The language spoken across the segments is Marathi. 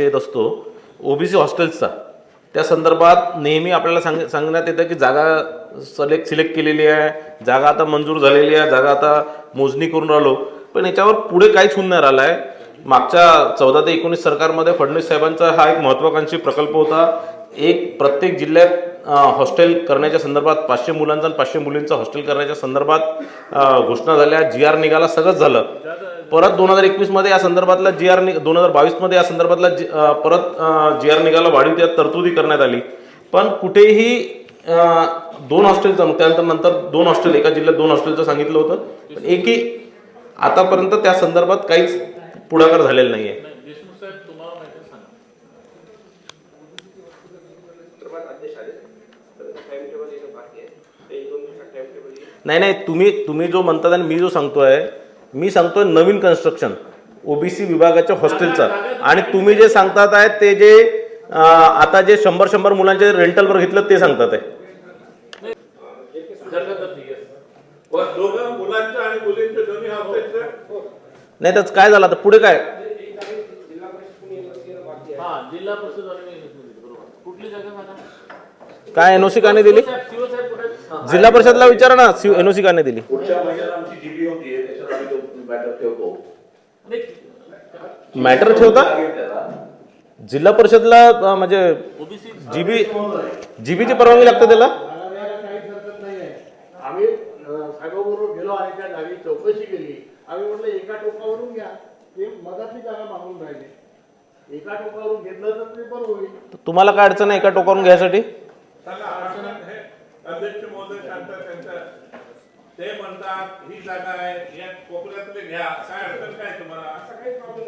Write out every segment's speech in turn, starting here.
विषय येत असतो ओबीसी हॉस्टेल्सचा. त्या संदर्भात नेहमी आपल्याला सांग सांगण्यात येतं की जागा सलेक्ट सिलेक्ट केलेली आहे जागा आता मंजूर झालेली आहे जागा आता मोजणी करून राहिलो. पण याच्यावर पुढे काहीच होऊन नाही राहिलं आहे मागच्या चौदा ते एकोणीस सरकारमध्ये फडणवीस साहेबांचा हा एक महत्वाकांक्षी प्रकल्प होता. एक प्रत्येक जिल्ह्यात हॉस्टेल करण्याच्या संदर्भात पाचशे मुलांचा आणि पाचशे मुलींचं हॉस्टेल करण्याच्या संदर्भात घोषणा झाल्या. जी आर निघाला सगळंच झालं. परत दोन हजार एकवीसमध्ये या संदर्भातला जी आर नि दोन हजार बावीसमध्ये या संदर्भातला जी परत जी आर निघाला वाढीव त्यात तरतुदी करण्यात आली. पण कुठेही दोन हॉस्टेलचं त्यानंतर नंतर दोन हॉस्टेल एका जिल्ह्यात दोन हॉस्टेलचं सांगितलं होतं. पण एकही आतापर्यंत त्या संदर्भात काहीच पुढाकार झालेला नाही आहे देशमुख साहेब तुम्हाला माहिती आहे सांगा नाही नाही तुम्ही तुम्ही जो म्हणतात आणि मी जो सांगतोय मी सांगतोय नवीन कन्स्ट्रक्शन ओबीसी विभागाच्या हॉस्टेलचं आणि तुम्ही जे सांगतात आहे ते जे आता जे शंभर शंभर मुलांचे रेंटलवर घेतलं ते सांगतात आहे. नाही तर काय झालं आता? पुढे काय? हा जिल्हा परिषद कुठली जागा काय एनओसी का नाही दिली? हा. जिल्हा परिषदला विचारा ना एनओसी का नाही दिली. मॅटर ठेवतो. जिल्हा परिषदला म्हणजे ओबीसी जीबी जीबीची परवानगी लागते त्याला? काहीच हरकत नाही आहे आम्ही अं, साहेबाबरोबर गेलो आणि त्या जागी चौकशी केली. आम्ही म्हटलं एका टोकावरून घ्या. ते मधातली जागा मागून राहिले. एका टोकावरून घेतलं तर ते बरं होईल. तुम्हाला काय अडचण आहे एका टोकावरून घ्यायसाठी? अध्यक्ष महोदय सांगतात त्यांचं ते म्हणतात ही जागा आहे या कोपऱ्यातले घ्या. काय अडचण काय तुम्हाला? असं काही प्रॉब्लेम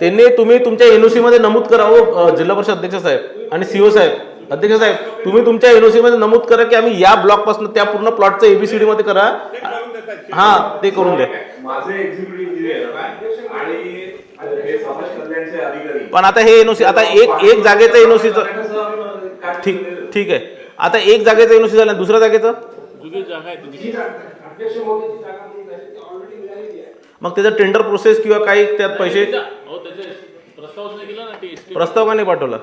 त्यांनी तुम्ही तुमच्या एनओसी मध्ये नमूद करा हो जिल्हा परिषद अध्यक्ष साहेब आणि सीओ साहेब. अध्यक्ष साहेब तुम्ही तुमच्या एनओसी मध्ये नमूद करा की आम्ही या ब्लॉकपासून त्या पूर्ण प्लॉटचं एबीसीडी मध्ये करा. ते करून देतात. हा ते करून द्या. माझे एक्झिक्युटिव्ह इंजिनियर आणि हे समाज कल्याणचे अधिकारी. पण आता हे एनओसी आता एक एक जागेचं एनओसीचं ठीक. ठीक आहे. आता एक जागेचं एनओसी झालं दुसऱ्या जागेचं? जागा आहे मग त्याचं टेंडर प्रोसेस किंवा काही त्यात पैसे हो त्याचे प्रस्तावच नाही केला ना टी एस प्रस्ताव का नाही पाठवला?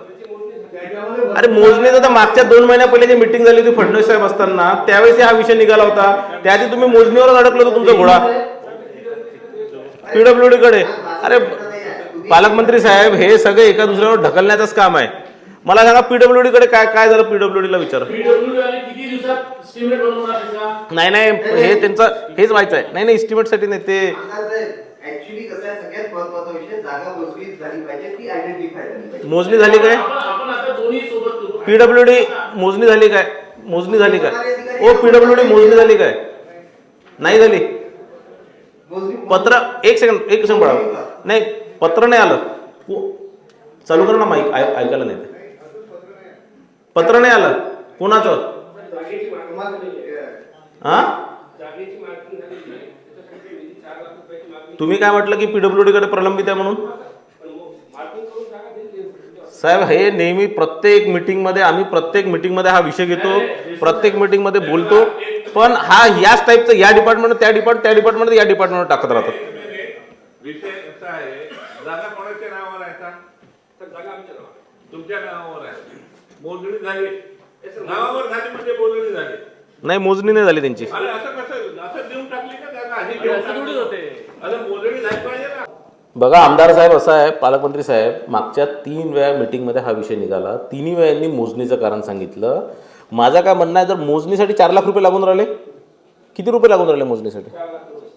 अरे मोजणीचं तर मागच्या दोन महिन्या पहिले जी मिटिंग झाली होती फडणवीस साहेब असताना त्यावेळेस हा विषय निघाला होता. त्याआधी तुम्ही मोजणीवरच अडकलो होतो तुमचा घोडा. पीडब्ल्यूडी कडे. अरे पालकमंत्री साहेब हे सगळे एका दुसऱ्यावर ढकलण्याचंच काम आहे. मला सांगा पीडब्ल्यूडी कडे काय काय झालं पीडब्ल्यूडी ला विचार. पीडब्ल्यू आणि किती दिवसात स्टिमेट बनवणार त्याचा नाही नाही हे त्यांचं हेच व्हायचं आहे. नाही नाही estimate साठी नाही ते ऍक्च्युली कसं आहे सगळ्यात महत्त्वाचा विषय जागा मोजणी झाली पाहिजे ती आयडेंटिफाय झाली पाहिजे. मोजणी झाली काय? आपण आपण आता दोन्ही सोबत करू पीडब्ल्यूडी मोजणी झाली काय? मोजणी झाली काय? ओ पीडब्ल्यूडी मोजणी झाली काय? नाही झाली. पत्र एक सेकंड एक सेकंड नाही पत्र नाही आलं. को- चालू कर ना माईक ऐकायला नाही ते. पत्र नाही आलं. कोणाचं? हा? तुम्ही काय म्हटलं की पीडब्ल्यूडी कडे प्रलंबित आहे म्हणून? साहेब हे नेहमी प्रत्येक मीटिंगमध्ये आम्ही प्रत्येक मीटिंगमध्ये हा विषय घेतो प्रत्येक मीटिंगमध्ये बोलतो पण हा याच टाईपचं या डिपार्टमेंट त्या डिपार्ट त्या डिपार्टमेंट या डिपार्टमेंट टाकत राहतात. मोजणी झाली. नावावर झाली म्हणजे मोजणी झाली. नाही मोजणी नाही झाली त्यांची. अरे असं कसं असं देऊन टाकली का? जागा हे अरे देऊन असं थोडी टाकली. होते. अरे मोजणी झाली पाहिजे ना. बघा आमदार साहेब असं आहे पालकमंत्री साहेब मागच्या तीन वेळा मीटिंगमध्ये हा विषय निघाला. तिन्ही वेळा यांनी मोजणीचं कारण सांगितलं. माझं काय म्हणणं आहे जर मोजणीसाठी चार लाख रुपये लागून राहिले किती रुपये लागून राहिले मोजणीसाठी?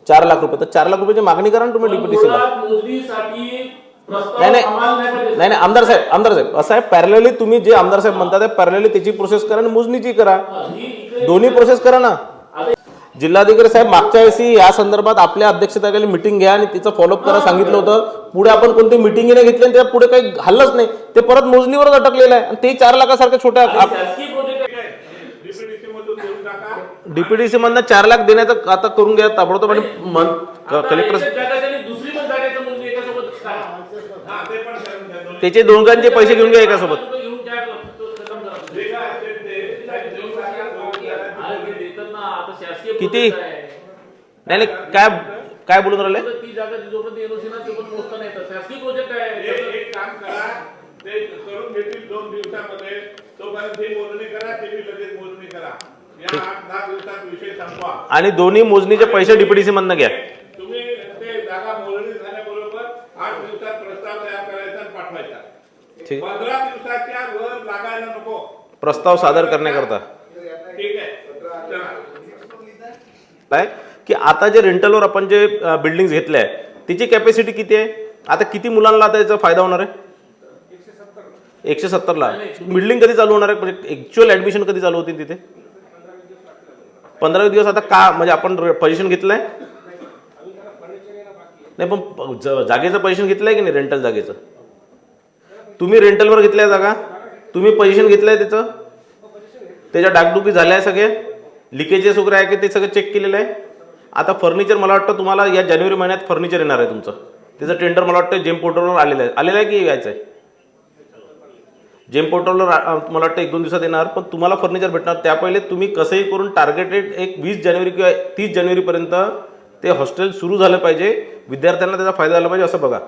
चार लाख रुपये. तर चार लाख रुपयाची मागणी करा ना तुम्ही डीपीटीसीला मुळात मोजणीसाठी नाही नाही. नाही आमदार साहेब आमदार साहेब असं आहे पॅरलली तुम्ही जे आमदार साहेब म्हणतात पॅरलली त्याची प्रोसेस करा आणि मोजणीची करा. दोन्ही प्रोसेस करा ना. जिल्हाधिकारी साहेब मागच्या वेळेस या संदर्भात आपल्या अध्यक्षतेखाली मिटिंग घ्या आणि तिचं फॉलोअप करा सांगितलं होतं. पुढे आपण कोणती मिटिंग नाही घेतली आणि त्या पुढे काही हल्लच नाही. ते परत मोजणीवरच अटकलेलं आहे. आणि ते चार लाखासारख्या छोट्या शासकीय प्रोजेक्ट आहे. डीपीडीसी मधून चार लाख देण्याचं आता करून घ्या ताबडतोब आणि कलेक्टर त्याचे दोघांचे पैसे घेऊन घ्या एकासोबत तो घेऊन घ्या, तो खतम करा. जे काय असेल ते ते देऊन टाका, दोन जागा अरे ते देतात ना, आता शासकीय किती? नाही नाही काय काय बोलून राहिले तर ती जागा जोपर्यंत एनओसी ना तोपर्यंत मोजता नाही येत शासकीय प्रोजेक्ट एक आहे एक काम करा ते करून घेतील दोन दिवसामध्ये तोपर्यंत ही मोजणी करा ते बी लगेच मोजणी करा या आठ दहा दिवसात विषय संपवा आणि दोन्ही मोजणीचे पैसे डीपीडीसी मधनं घ्या तुम्ही ते जागा मोजणी झाल्याबरोबर आठ दिवसात प्रस्ताव तयार करायचा आणि पाठवायचा ठीक. पंधरा दिवसाच्या नको. प्रस्ताव सादर करण्याकरता. ठीक आहे. काय? की आता जे रेंटलवर आपण जे बिल्डिंग घेतल्या आहे त्याची कॅपॅसिटी किती आहे? आता किती मुलांना आता याचा फायदा होणार आहे? एकशे सत्तरला बिल्डिंग कधी चालू होणार आहे? म्हणजे ॲक्च्युअल ॲडमिशन कधी चालू होतील तिथे? पंधरा दिवस आता का म्हणजे आपण पोझिशन घेतलंय? नाही पण जागेचं पोझिशन घेतलंय की नाही? रेंटल जागेचं? तुम्ही रेंटलवर घेतलंय जागा? तुम्ही पोझिशन आहे त्याचं? त्याच्या डागडुगी झाल्या आहे सगळे? लिकेजेस वगैरे आहे की ते सगळं चेक केलेलं आहे? आता फर्निचर मला वाटतं तुम्हाला या जानेवारी महिन्यात फर्निचर येणार आहे तुमचं. त्याचं टेंडर मला वाटतं जेम पोर्टलवर आलेलं आहे. आलेलं आहे की यायचं आहे जेम पोर्टलवर मला वाटतं एक दोन दिवसात येणार पण तुम्हाला फर्निचर भेटणार. त्या पहिले तुम्ही कसंही करून टार्गेटेड एक वीस जानेवारी किंवा तीस जानेवारीपर्यंत ते हॉस्टेल सुरू झालं पाहिजे. विद्यार्थ्यांना त्याचा फायदा झाला पाहिजे असं बघा.